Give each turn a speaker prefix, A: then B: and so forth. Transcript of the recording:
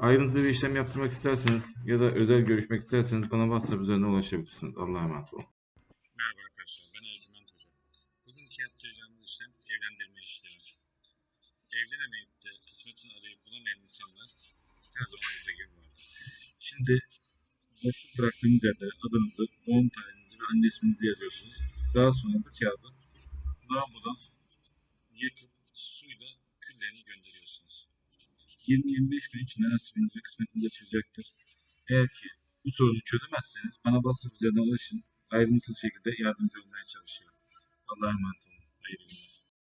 A: Ayrıntılı bir işlem yaptırmak isterseniz ya da özel görüşmek isterseniz bana WhatsApp üzerinden ulaşabilirsiniz. Allah'a emanet olun.
B: Merhaba arkadaşlar, ben Ercüment Hoca. Bugünkü yapacağımız işlem evlendirme işlemi. Evlenemeyip de kısmetini arayıp bulamayan insanlar her zaman burada gibi vardır. Şimdi boşluk bıraktığınız yerlere adınızı, doğum tarihinizi ve anne isminizi yazıyorsunuz. Daha sonra bu kağıdı lavabodan yakıp suyla küllerini gönderiyorsunuz. 20-25 gün içinde nasibiniz ve kısmetiniz açılacaktır. Eğer ki bu sorunu çözemezseniz bana WhatsApp üzerinden ulaşın ayrıntılı şekilde yardımcı olmaya çalışıyorum. Allah'a emanet olun. Hayırlı günler.